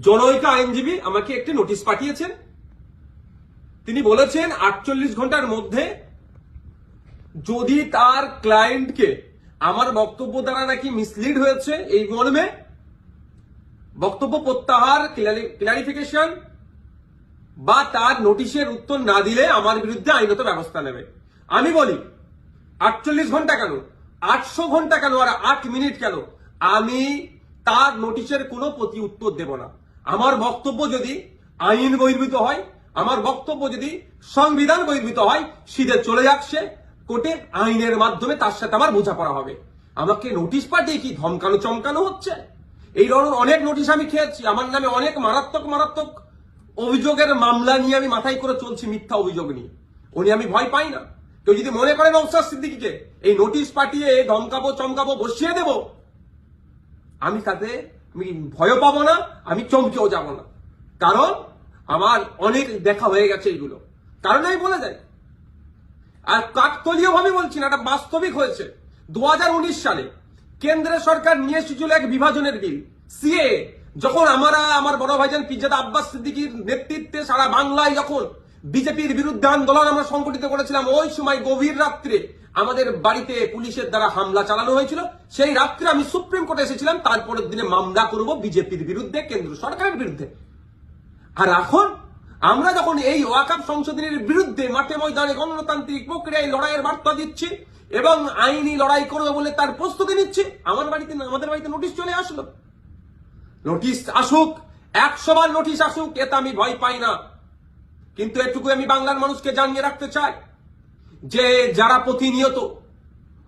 জনৈকা আইনজীবী আমাকে একটি নোটিশ পাঠিয়েছেন। তিনি বলেছেন, আটচল্লিশ ঘণ্টার মধ্যে যদি তার ক্লায়েন্টকে আমার বক্তব্য দ্বারা নাকি মিসলিড হয়েছে, এই মর্মে বক্তব্য প্রত্যাহার ক্লারিফিকেশন বা তার নোটিশের উত্তর না দিলে আমার বিরুদ্ধে আইনত ব্যবস্থা নেবে। আমি বলি, আটচল্লিশ ঘণ্টা কেন? আটশো ঘণ্টা কেন? আর আট মিনিট কেন? আমি তার নোটিশের কোনো প্রতি উত্তর দেব না। আমার বক্তব্য যদি আইন বহির্ভূত হয়, আমার বক্তব্য যদি সংবিধান বহির্ভূত হয় সিধে চলে যাচ্ছে, কোর্টে আইনের মাধ্যমে তার সাথে আমার বোঝাপড়া হবে। আমাকে নোটিশ পাঠিয়ে কি ধমকানো চমকানো হচ্ছে? এই ধরনের অনেক নোটিশ আমি খেয়েছি, আমার নামে অনেক মারাত্মক মারাত্মক অভিযোগের মামলা নিয়ে আমি মাথায় করে চলছি মিথ্যা অভিযোগ নিয়ে। উনি আমি ভয় পাই না। কেউ যদি মনে করেন অবসর সিদ্দিকিকে এই নোটিশ পাঠিয়ে ধমকাবো, চমকাবো, বসিয়ে দেব, আমি তাতে আমি ভয় পাবো না, আমি চমকেও যাব না। কারণ আমার অনেক দেখা হয়ে গেছে এইগুলো কারণ আমি বলে যাই। আর কাকতলীয় ভাবে বলছি না, এটা বাস্তবিক হয়েছে। দু হাজার উনিশ সালে কেন্দ্রের সরকার নিয়ে এসেছিল এক বিভাজনের বিল। সিএ, যখন আমরা, আমার বড় ভাইজান পিজাদা আব্বাস সিদ্দিকির নেতৃত্বে সারা বাংলায় যখন বিজেপির বিরুদ্ধে আন্দোলন আমরা সংগঠিত করেছিলাম, ওই সময় গভীর রাত্রে আমাদের বাড়িতে পুলিশের দ্বারা হামলা চালানো হয়েছিল। সেই রাত্রে আমি সুপ্রিম কোর্টে এসেছিলাম, তারপরের দিনে মামলা করব বিজেপির বিরুদ্ধে, কেন্দ্র সরকারের বিরুদ্ধে। আর এখন আমরা যখন এই ওয়াকাপ সংশোধনের বিরুদ্ধে মাঠে ময়দানে গণতান্ত্রিক প্রক্রিয়ায় লড়াইয়ের বার্তা দিচ্ছি এবং আইনি লড়াই করবে বলে তার প্রস্তুতি নিচ্ছি, আমার বাড়িতে আমাদের বাড়িতে নোটিশ চলে আসলো। নোটিশ আসুক, একশো বার নোটিশ আসুক, এতে আমি ভয় পাই না। কিন্তু এটুকু আমি বাংলার মানুষকে জানিয়ে রাখতে চাই। যে যারা প্রতিনিয়ত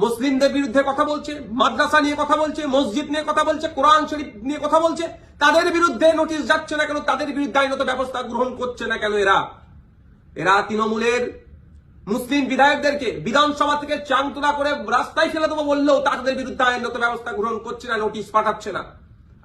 মুসলিমদের বিরুদ্ধে কথা বলছে, মাদ্রাসা নিয়ে কথা বলছে, মসজিদ নিয়ে কথা বলছে, কোরআন শরীফ নিয়ে কথা বলছে, তাদের বিরুদ্ধে নোটিশ যাচ্ছে না কেন? তাদের বিরুদ্ধে আইনত ব্যবস্থা গ্রহণ করছে না কেন এরা? এরা তৃণমূলের মুসলিম বিধায়কদেরকে বিধানসভা থেকে চাংতুলা করে রাস্তায় ফেলে দেবো বললেও তাদের বিরুদ্ধে আইনত ব্যবস্থা গ্রহণ করছে না, নোটিশ পাঠাচ্ছে না।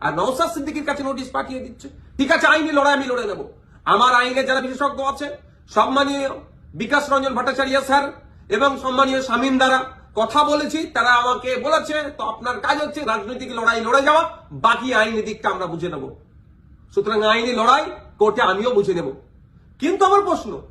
আর নৌসাদ সিদ্দিকির কাছে নোটিশ পাঠিয়ে দিচ্ছে। ঠিক আছে, আইনি লড়াই আমি লড়ে নেব। আমার আইনে যারা বিশেষজ্ঞ আছে, সম্মানীয় বিকাশ রঞ্জন ভট্টাচার্য স্যার এবং সম্মানীয় শামীম দ্বারা কথা বলেছি, তারা আমাকে বলেছে, তো আপনার কাজ হচ্ছে রাজনৈতিক লড়াই লড়ে যাওয়া, বাকি আইনি দিকটা আমরা বুঝে নেব। সুতরাং আইনি লড়াই কোর্টে আমিও বুঝে নেব। কিন্তু আমার প্রশ্ন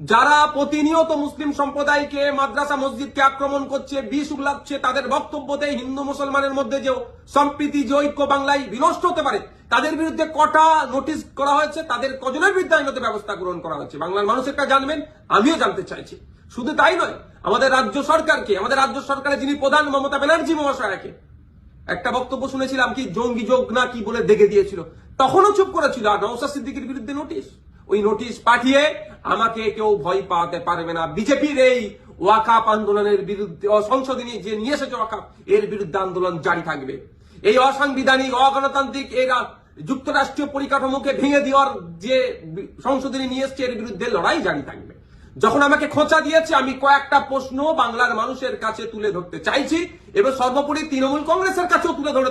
যারা প্রতিনিয়ত মুসলিম সম্প্রদায়কে মাদ্রাসা মসজিদকে আক্রমণ করছে, বিষ উগলাচ্ছে, তাদের বক্তব্যতে হিন্দু মুসলমানের মধ্যে যে সম্প্রীতি, যে ঐক্য বাংলায় বিনষ্ট হতে পারে, তাদের বিরুদ্ধে কটা নোটিশ করা হয়েছে, তাদের কজনের বিরুদ্ধে আইনত ব্যবস্থা গ্রহণ করা হয়েছে। বাংলার মানুষ একটা জানবেন, আমিও জানতে চাইছি। শুধু তাই নয়, আমাদের রাজ্য সরকারকে, আমাদের রাজ্য সরকারের যিনি প্রধান মমতা ব্যানার্জি মহাশয়াকে, একটা বক্তব্য শুনেছিলাম কি, জঙ্গি যোগ না কি বলে দেখে দিয়েছিল। তখনও চুপ করেছিল, আর নৌসাদ সিদ্দিকির বিরুদ্ধে নোটিশ। ওই নোটিশ পাঠিয়ে আমাকে কেউ ভয় পাওয়াতে পারবে না। বিজেপির এই ওয়াকাপ আন্দোলনের বিরুদ্ধে সংশোধনী যে নিয়ে এসেছে ওয়াকাপ, এর বিরুদ্ধে আন্দোলন জারি থাকবে। এই অসাংবিধানিক, অগণতান্ত্রিক এই রা- যুক্তরাষ্ট্রীয় পরিকাঠামোকে ভেঙে দেওয়ার যে সংশোধনী নিয়ে এসছে, এর বিরুদ্ধে লড়াই জারি থাকবে। যখন আমাকে খোঁচা দিয়েছে, আমি কয়েকটা প্রশ্ন বাংলার মানুষের কাছে তুলে ধরতে চাইছি, এবং সর্বোপরি তৃণমূল কংগ্রেসের কাছেও তুলে ধরে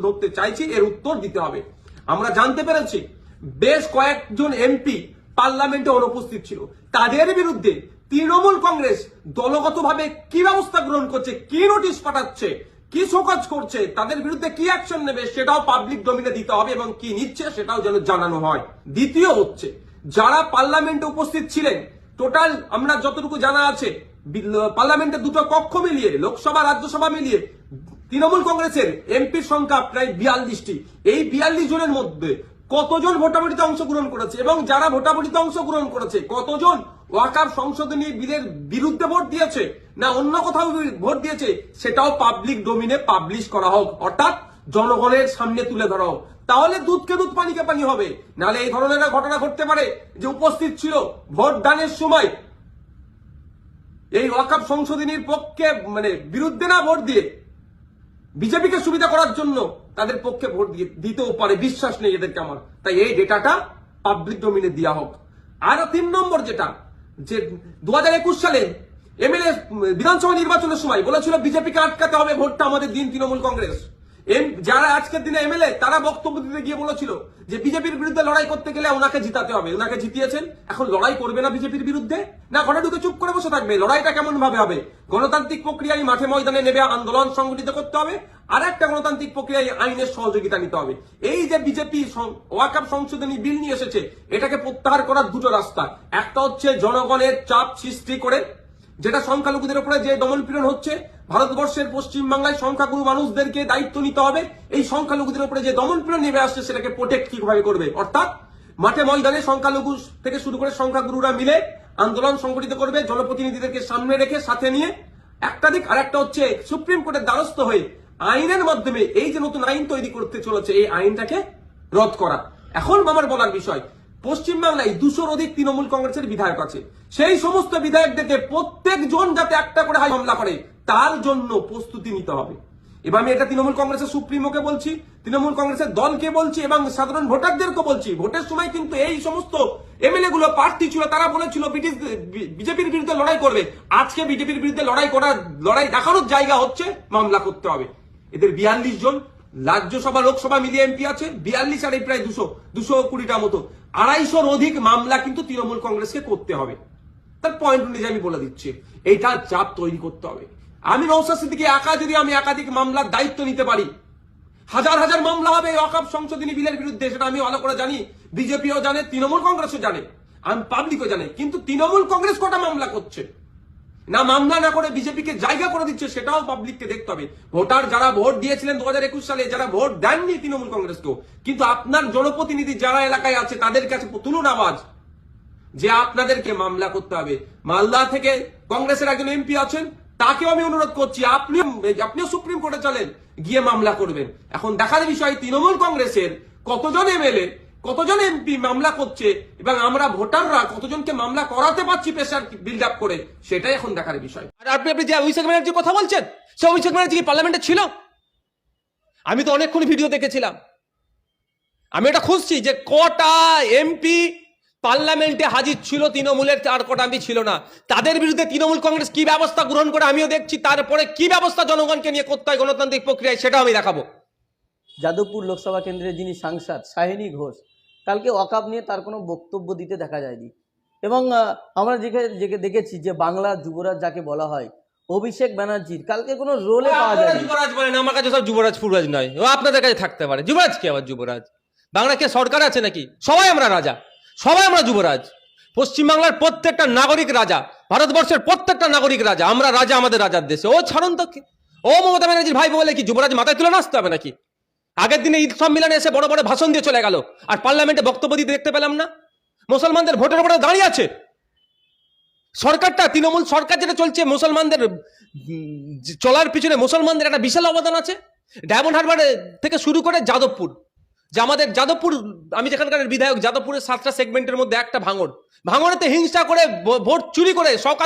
ধরতে চাইছি, এর উত্তর দিতে হবে। আমরা জানতে পেরেছি বেশ কয়েকজন এমপি পার্লামেন্টে অনুপস্থিত ছিল। তাদের বিরুদ্ধে তৃণমূল কংগ্রেস দলগতভাবে কি ব্যবস্থা গ্রহণ করছে, কি নোটিশ পাঠাচ্ছে, কি শোকজ করছে, তাদের বিরুদ্ধে কি অ্যাকশন নেবে সেটাও পাবলিক ডোমিনে দিতে হবে এবং কি নিচ্ছে সেটাও যেন জানানো হয়। দ্বিতীয় হচ্ছে, যারা পার্লামেন্টে উপস্থিত ছিলেন টোটাল আমরা যতটুকু জানা আছে পার্লামেন্টের দুটো কক্ষ মিলিয়ে, লোকসভা, রাজ্যসভা মিলিয়ে, তৃণমূল কংগ্রেসের এমপির সংখ্যা প্রায় বিয়াল্লিশটি। এই বিয়াল্লিশ জনের মধ্যে কতজন ভোটাভুটিতে অংশগ্রহণ করেছে এবং যারা ভোটাভুটিতে অংশগ্রহণ করেছে, কতজন ওয়াকার সংশোধনী বিলের বিরুদ্ধে ভোট দিয়েছে না অন্য কোথাও ভোট দিয়েছে, সেটাও পাবলিক ডোমিনে পাবলিশ করা হোক, অর্থাৎ জনগণের সামনে তুলে ধরা হোক। তাহলে দুধকে দুধ পানিকে পানি হবে। নাহলে এই ধরনের ঘটনা ঘটতে পারে যে উপস্থিত ছিল ভোট দানের সময়। এই ওয়াকাপ সংশোধনীর পক্ষে মানে বিরুদ্ধে না ভোট দিয়ে বিজেপিকে সুবিধা করার জন্য তাদের পক্ষে ভোট দিতেও পারে, বিশ্বাস নেই এদেরকে আমার। তাই এই ডেটাটা পাবলিক ডোমিনে দেওয়া হোক। আর তিন নম্বর যেটা, যে দু হাজার একুশ সালে এমএলএ বিধানসভা নির্বাচনের সময় বলেছিল, বিজেপিকে আটকাতে হবে ভোটটা আমাদের দিন তৃণমূল কংগ্রেস। এম, যারা আজকের দিনে এমএলএ, তারা বক্তব্য দিতে গিয়ে বলেছিল যে বিজেপির বিরুদ্ধে লড়াই করতে গেলে ওনাকে জিতাতে হবে। ওনাকে জিতিয়েছেন। এখন লড়াই করবে না বিজেপির বিরুদ্ধে? না, ঘরে ঢুকে চুপ করে বসে থাকবে। লড়াইটা কেমন ভাবে হবে? গণতান্ত্রিক প্রক্রিয়ায় মাঠে ময়দানে নেবে আন্দোলন সংগঠিত করতে হবে? আর একটা গণতান্ত্রিক প্রক্রিয়ায় আইনের সহযোগিতা নিতে হবে। এই যে বিজেপি ওয়াকাপ সংশোধনী বিল নিয়ে এসেছে, এটাকে প্রত্যাহার করার দুটো রাস্তা। একটা হচ্ছে জনগণের চাপ সৃষ্টি করে যেটা সংখ্যালঘুদের উপরে যে দমনপীড়ন হচ্ছে, ভারতবর্ষের পশ্চিম বাংলায় সংখ্যাগুরু মানুষদেরকে দায়িত্ব নিতে হবে। এই সংখ্যালঘুদের উপরে যে দমনপীড়ন নেমে আসছে, সেটাকে প্রোটেক্ট কীভাবে করবে? অর্থাৎ মাঠে ময়দানে সংখ্যালঘু থেকে শুরু করে সংখ্যাগুরুরা মিলে আন্দোলন সংগঠিত করবে, জনপ্রতিনিধিদেরকে সামনে রেখে, সাথে নিয়ে। একটা দিক আর একটা হচ্ছে, সুপ্রিম কোর্টের দ্বারস্থ হয়ে আইনের মাধ্যমে এই যে নতুন আইন তৈরি করতে চলেছে, এই আইনটাকে রদ করা। এখন আমার বলার বিষয় পশ্চিমবাংলায় দুশোর অধিক তৃণমূল কংগ্রেসের বিধায়ক আছে। সেই সমস্ত বিধায়কদেরকে প্রত্যেকজন যাতে একটা করে হাই মামলা করে, তার জন্য প্রস্তুতি নিতে হবে। এবার আমি এটা তৃণমূল কংগ্রেসের সুপ্রিমোকে বলছি, তৃণমূল কংগ্রেসের দলকে বলছি এবং সাধারণ ভোটারদেরকে বলছি। ভোটের সময় কিন্তু এই সমস্ত এমএলএ গুলো প্রার্থী ছিল, তারা বলেছিল ব্রিটিশ, বিজেপির বিরুদ্ধে লড়াই করবে। আজকে বিজেপির বিরুদ্ধে লড়াই করার, লড়াই দেখানোর জায়গা হচ্ছে মামলা করতে হবে। এদের বিয়াল্লিশ জন রাজ্যসভা লোকসভা মিলিয়ে এমপি আছে, বিয়াল্লিশ আর এই প্রায় দুশো দুশো কুড়িটা মতো। আড়াইশোর অধিক মামলা কিন্তু তৃণমূল কংগ্রেসকে করতে হবে। তার পয়েন্ট অনুযায়ী আমি বলে দিচ্ছি, এইটা চাপ তৈরি করতে হবে। আমি নৌসাদ সিদ্দিকি একা, যদি আমি একাধিক মামলার দায়িত্ব নিতে পারি, হাজার হাজার মামলা হবে অকাপ সংশোধনী বিলের বিরুদ্ধে, সেটা আমি ভালো করে জানি, বিজেপিও জানে, তৃণমূল কংগ্রেসও জানে, আমি পাবলিকও জানে, কিন্তু তৃণমূল কংগ্রেস কটা মামলা করছে? না মামলা না করে বিজেপিকে জায়গা করে দিচ্ছে, সেটাও পাবলিককে দেখতে হবে। ভোটার যারা ভোট দিয়েছিলেন দু হাজার একুশ সালে, যারা ভোট দেননি তৃণমূল কংগ্রেসকেও, কিন্তু আপনার জনপ্রতিনিধি যারা এলাকায় আছে, তাদের কাছে তুলুন আওয়াজ যে আপনাদেরকে মামলা করতে হবে। মালদা থেকে কংগ্রেসের একজন এমপি আছেন, তাকেও আমি অনুরোধ করছি, আপনি, আপনিও সুপ্রিম কোর্টে চলেন, গিয়ে মামলা করবেন। এখন দেখার বিষয়, তৃণমূল কংগ্রেসের কতজন এমএলএ কতজন এমপি মামলা করছে এবং আমরা ভোটাররা কতজনকে মামলা করাতে পারছি প্রেশার বিল্ড আপ করে সেটাই এখন দেখার বিষয়। আর আপনি আপনি যে অভিষেক ব্যানার্জির কথা বলছেন সে অভিষেক ব্যানার্জি কি পার্লামেন্টে ছিল? আমি তো অনেকক্ষণ ভিডিও দেখেছিলাম। আমি এটা খুঁজছি যে কটা এমপি পার্লামেন্টে হাজির ছিল তৃণমূলের আর কটা এমপি ছিল না। তাদের বিরুদ্ধে তৃণমূল কংগ্রেস কি ব্যবস্থা গ্রহণ করে আমিও দেখছি তারপরে কি ব্যবস্থা জনগণকে নিয়ে করতে হয় গণতান্ত্রিক প্রক্রিয়ায় সেটাও আমি দেখাবো। যাদবপুর লোকসভা কেন্দ্রের যিনি সাংসদ শাহিনী ঘোষ কালকে অকাপ নিয়ে তার কোনো বক্তব্য দিতে দেখা যায়নি। এবং আমরা যেখানে দেখেছি যে বাংলা যুবরাজ যাকে বলা হয় অভিষেক ব্যানার্জির কালকে কোনো রোলে পাওয়া যায়নি। যুবরাজ বলেন আমার কাছে সব যুবরাজ ফুররাজ নয়। ও আপনাদের কাছে থাকতে পারে। যুবরাজ কি আবার যুবরাজ? বাংলা কে সরকার আছে নাকি? সবাই আমরা রাজা। সবাই আমরা যুবরাজ। পশ্চিমবাংলার প্রত্যেকটা নাগরিক রাজা ভারতবর্ষের প্রত্যেকটা নাগরিক রাজা আমরা রাজা আমাদের রাজার দেশে। ও ছাড়ুন তো ও মমতা ব্যানার্জির ভাই বলে কি যুবরাজ মাথায় তুলে নাচতে হবে নাকি? আগের দিনে ঈদ সম্মেলনে এসে বড় বড় ভাষণ দিয়ে চলে গেল। আর পার্লামেন্টে বক্তব্য দিতে দেখতে পেলাম না। মুসলমানদের ভোটের উপরে দাঁড়িয়ে আছে। সরকারটা, তৃণমূল সরকার যেটা চলছে, মুসলমানদের চলার পিছনে মুসলমানদের একটা বিশাল অবদান আছে। ডায়মন্ড হারবার থেকে শুরু করে যাদবপুর। যে আমাদের যাদবপুর, আমি যেখানকার বিধায়ক, যাদবপুরের সাতটা সেগমেন্টের মধ্যে একটা ভাঙড়। ভাঙড়েতে হিংসা করে ভোট চুরি করে শওকাত